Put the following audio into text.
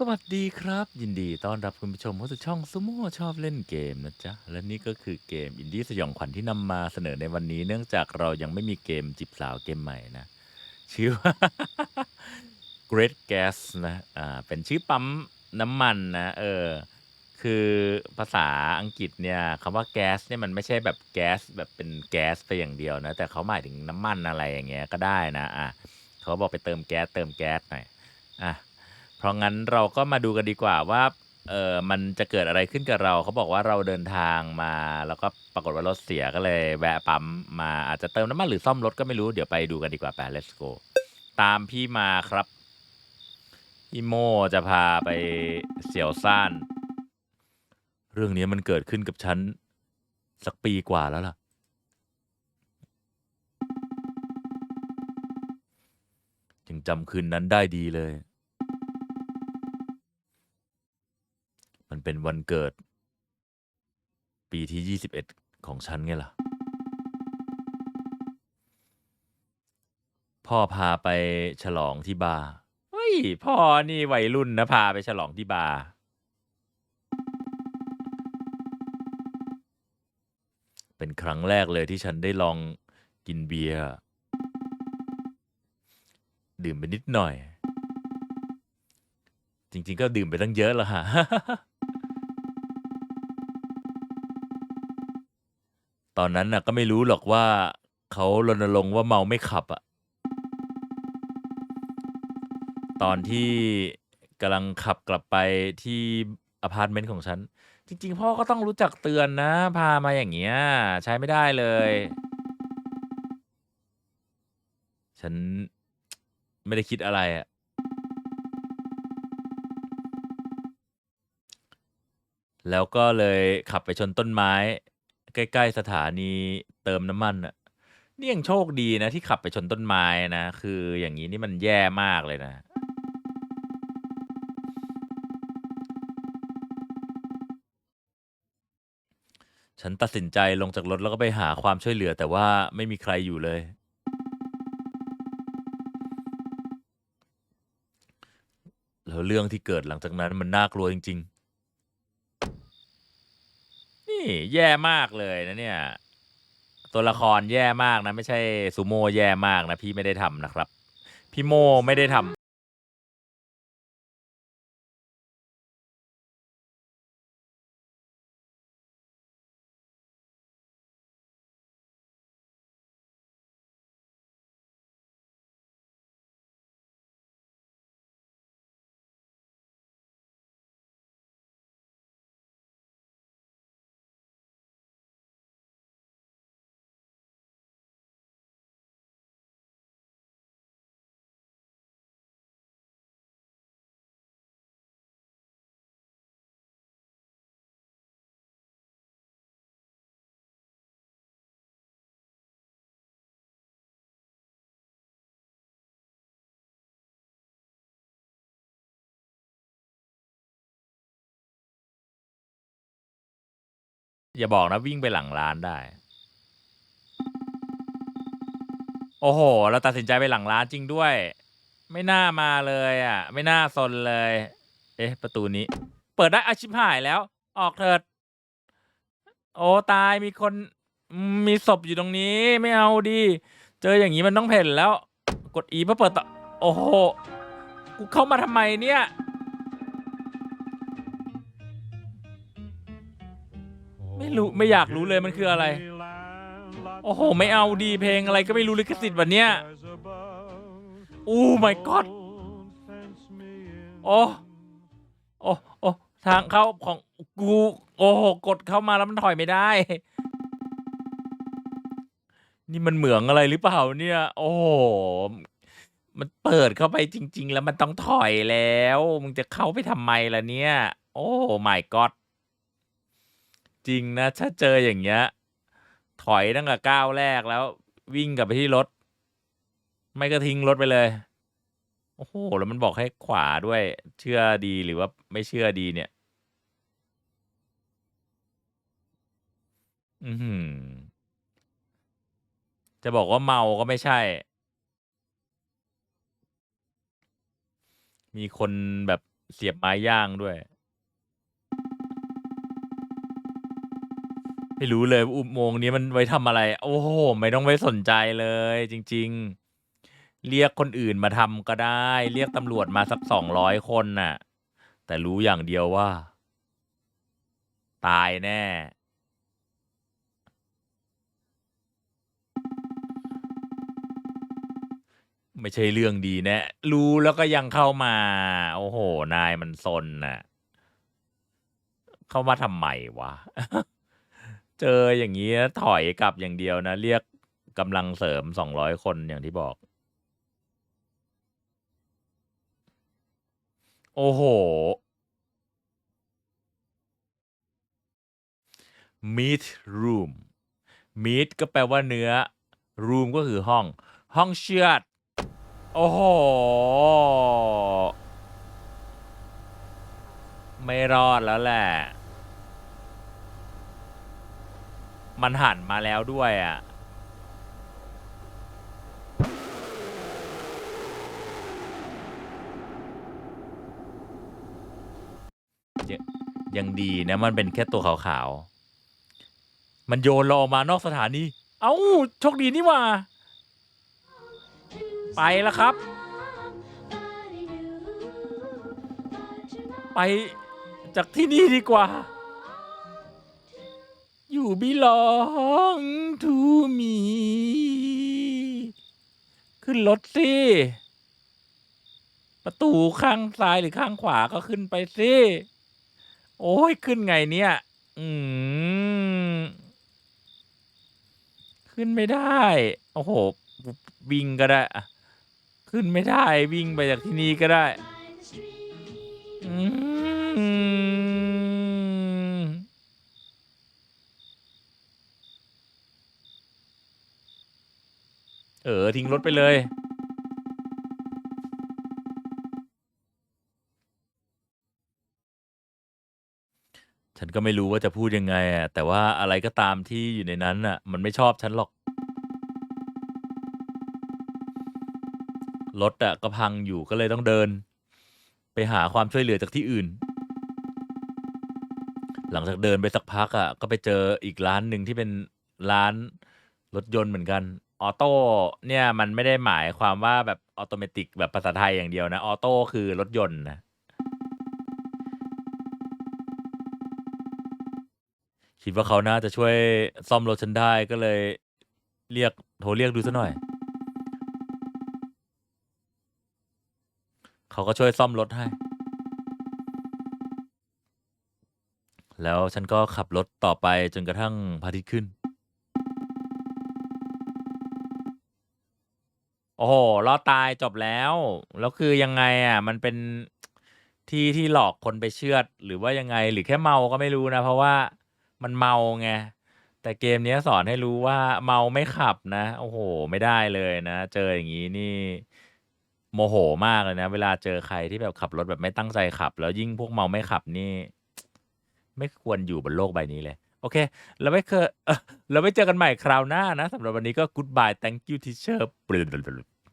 สวัสดีครับ ยินดีต้อนรับคุณผู้ชมเข้าสู่ช่องซูโม่ชอบเล่นเกมนะจ๊ะ และนี่ก็คือเกมอินดี้สยองขวัญที่นำมาเสนอในวันนี้ เนื่องจากเรายังไม่มีเกมจีบสาวเกมใหม่นะ ชื่อว่า Great Gas นะ อ่า เป็นชื่อปั๊มน้ำมันนะ เออ คือภาษาอังกฤษเนี่ยคำว่าแก๊สเนี่ยมันไม่ใช่แบบแก๊สแบบเป็นแก๊สไปอย่างเดียวนะ แต่เขาหมายถึงน้ำมันอะไรอย่างเงี้ยก็ได้นะ อะเขาบอกไปเติมแก๊สเติมแก๊สหน่อย อะ ราะงั้นเราก็มาดูกันดีกว่าว่าเออมันจะเกิดอะไรขึ้นกับเรา เขาบอกว่าเราเดินทางมา แล้วก็ปรากฏว่ารถเสียก็เลยแวะปั๊มมาอาจจะเติมน้ำมันหรือซ่อมรถก็ไม่รู้เดี๋ยวไปดูกันดีกว่าไป let's go ตามพี่มาครับพี่โมจะพาไปเสี่ยวซ่าน เรื่องนี้มันเกิดขึ้นกับฉัน สักปีกว่าแล้วล่ะยังจำคืนนั้นได้ดีเลย เป็นวันเกิด ปีที่ 21 ของฉันไงล่ะ พ่อพาไปฉลองที่บาร์เฮ้ย พ่อนี่วัยรุ่นนะพาไปฉลองที่บาร์เป็นครั้งแรกเลยที่ฉันได้ลองกินเบียร์ดื่มไปนิดหน่อย จริง ๆ ก็ดื่มไปตั้งเยอะแล้วฮะ ตอนนั้นน่ะก็ไม่รู้หรอกว่าเขารณรงค์ว่าเมาไม่ขับอะตอนที่กำลังขับกลับไปที่อพาร์ตเมนต์ของฉัน จริง ๆ พ่อก็ต้องรู้จักเตือนนะ พามาอย่างเงี้ย ใช้ไม่ได้เลย ฉันไม่ได้คิดอะไรอะแล้วก็เลยขับไปชนต้นไม้ ใกล้ ๆ สถานีเติมน้ำมันน่ะนี่ยังโชคดีนะที่ขับไปชนต้นไม้นะ คืออย่างงี้นี่มันแย่มากเลยนะ ฉันตัดสินใจลงจากรถแล้วก็ไปหาความช่วยเหลือ แต่ว่าไม่มีใครอยู่เลย แล้วเรื่องที่เกิดหลังจากนั้นมันน่ากลัวจริง ๆ แย่มากเลยนะเนี่ย ตัวละครแย่มากนะ ไม่ใช่ซูโม่แย่มากนะ พี่ไม่ได้ทำนะครับ พี่โมไม่ได้ทำ อย่าบอกนะวิ่งไปหลังร้านได้ โอ้โห เราตัดสินใจไปหลังร้านจริงด้วย ไม่น่ามาเลยอะ ไม่น่าสนเลย เอ๊ะ ประตูนี้ เปิดได้อาชิบหายแล้ว ออกเถิด โอ้ตายมีคนมีศพอยู่ตรงนี้ไม่เอาดิเจออย่างนี้มันต้องเพ่นแล้ว กดอีเพื่อเปิดต่อโอ้โหกูเข้ามาทำไมเนี่ย ไม่รู้ไม่อยากรู้เลยมันคืออะไร โอ้โห ไม่เอาดีเพลงอะไรก็ไม่รู้ลิขสิทธิ์วันเนี้ยโอ้ my god โอ้โอ้โอ้ทางเข้าของกูโอ้โหกดเข้ามาแล้วมันถอยไม่ได้ นี่มันเหมืองอะไรหรือเปล่าเนี่ย โอ้โหมันเปิดเข้าไปจริง ๆ แล้วมันต้องถอยแล้ว มึงจะเข้าไปทำไมล่ะเนี่ย โอ้ my god จริงนะ ถ้าเจออย่างเงี้ย ถอยตั้งแต่ก้าวแรกแล้ว วิ่งกลับไปที่รถ ไม่ก็ทิ้งรถไปเลย โอ้โห แล้วมันบอกให้ขวาด้วย เชื่อดีหรือว่าไม่เชื่อดีเนี่ย อือหือ จะบอกว่าเมาก็ไม่ใช่ มีคนแบบเสียบไม้ย่างด้วย ไม่รู้เลยอุโมงค์นี้มันไว้ทำอะไร โอ้โห ไม่ต้องไปสนใจเลย จริง ๆ เรียกคนอื่นมาทำก็ได้ เรียกตำรวจมาสักสองร้อยคนน่ะ แต่รู้อย่างเดียวว่า ตายแน่ ไม่ใช่เรื่องดีแนะรู้แล้วก็ยังเข้ามา โอ้โห นายมันซนน่ะ เข้ามาทำไมวะ เจออย่างนี้นะถอยกลับอย่างเดียวนะ เรียกกำลังเสริมสองร้อยคนอย่างที่บอก โอ้โห meat room meat ก็แปลว่าเนื้อ room ก็คือห้อง ห้องเชือด โอ้โห ไม่รอดแล้วแหละ มันหันมาแล้วด้วยอะยังดีนะมันเป็นแค่ตัวขาวๆ มันโยนเราออกมานอกสถานี เอ้าโชคดีนี่ว่า ไปแล้วครับ ไปจากที่นี่ดีกว่า belong to me ขึ้นรถสิ ประตูข้างซ้ายหรือข้างขวาก็ขึ้นไปสิ โอ้ยขึ้นไงเนี่ย อืม ขึ้นไม่ได้ โอ้โห วิ่งก็ได้ ขึ้นไม่ได้ วิ่งไปจากที่นี่ก็ได้ อืม เออ ทิ้งรถไปเลย ฉันก็ไม่รู้ว่าจะพูดยังไงอะแต่ว่าอะไรก็ตามที่อยู่ในนั้นน่ะ มันไม่ชอบฉันหรอก รถอะก็พังอยู่ก็เลยต้องเดิน ไปหาความช่วยเหลือจากที่อื่น หลังจากเดินไปสักพักอะ ก็ไปเจออีกร้านหนึ่งที่เป็นร้านรถยนต์เหมือนกัน ออโต้เนี่ยมันไม่ได้หมายความว่าแบบออโตเมติกแบบภาษาไทยอย่างเดียวนะ ออโต้คือรถยนต์นะคิดว่าเขาน่าจะช่วยซ่อมรถฉันได้ก็เลยเรียกโทรเรียกดูซะหน่อย เขาก็ช่วยซ่อมรถให้ แล้วฉันก็ขับรถต่อไปจนกระทั่งพระอาทิตย์ขึ้น โอ้โหรอดตายจบแล้ว แล้วคือยังไงอะ มันเป็นที่ที่หลอกคนไปเชือด หรือว่ายังไง หรือแค่เมาก็ไม่รู้นะ เพราะว่ามันเมาไง แต่เกมเนี้ยสอนให้รู้ว่าเมาไม่ขับนะ โอ้โฮไม่ได้เลยนะ เจออย่างงี้นี่โมโหมากเลยนะ เวลาเจอใครที่แบบขับรถแบบไม่ตั้งใจขับ แล้วยิ่งพวกเมาไม่ขับนี่ ไม่ควรอยู่บนโลกใบนี้เลย อเคเราไม่เคยเราไม่เจอกันใหม่คราวหน้านะสำหรับวันนี้ก็ Goodbye Thank you teacher